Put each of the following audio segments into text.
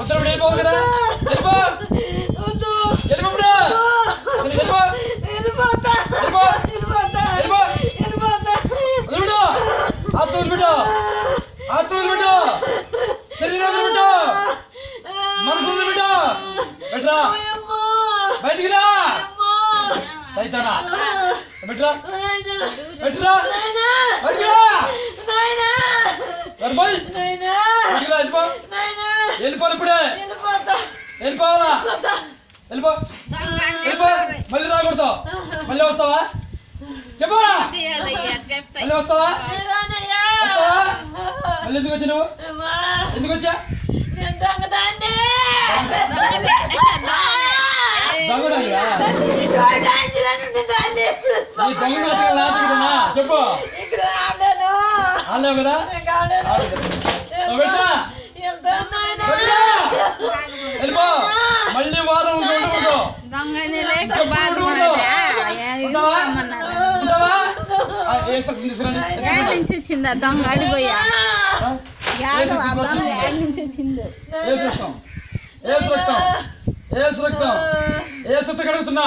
ఉత్తరం వెళ్ళిపోవాలి కదా. వెళ్ళిపో ఇప్పుడు. వెళ్ళిపో. వెళ్ళిపో. వెళ్ళిపో. వదిలిపెట్టు. ఆత్మ వదిలిపెట్టు. ఆత్మ వదిలిపెట్టు. శరీరం వదిలిపెట్టు. మనసు వదిలిపెట్టు. బయటరా. బయటికి రా సైతానా బయటరా బయటరా బయటికి రా మరి పోయి. బయటికి రా వెళ్ళిపో వెళ్ళిపోవాలి ఇప్పుడే వెళ్ళిపోవాలా? వెళ్ళిపో. వెళ్ళిపో. మళ్ళీ రాకూడదు. మళ్ళీ వస్తావా? చెప్పు. మళ్ళీ వస్తావా? వస్తావా? మళ్ళీ ఎందుకు వచ్చి నువ్వు? ఎందుకు వచ్చా? నీ దొంగ నాటకాలు? చెప్పు. కదా? వెళ్ళిపో. మళ్ళీ వారం నుంచి వచ్చింది? దొంగ నుంచి రక్తం. రక్తం. రక్తం. కడుగుతున్నా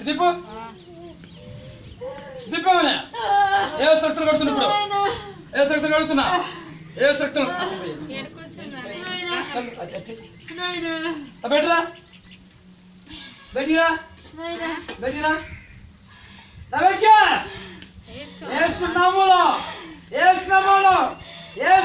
తిప్పు తిప్పామని ఏ శక్తులు కడుతున్నా ఇప్పుడు ఏ శక్తులు కడుతున్నా ఏ శక్తులు బయటరా బయటిరా బయటిరా బయటికి ఏసు నామములో ఏసు నామములో ఏసు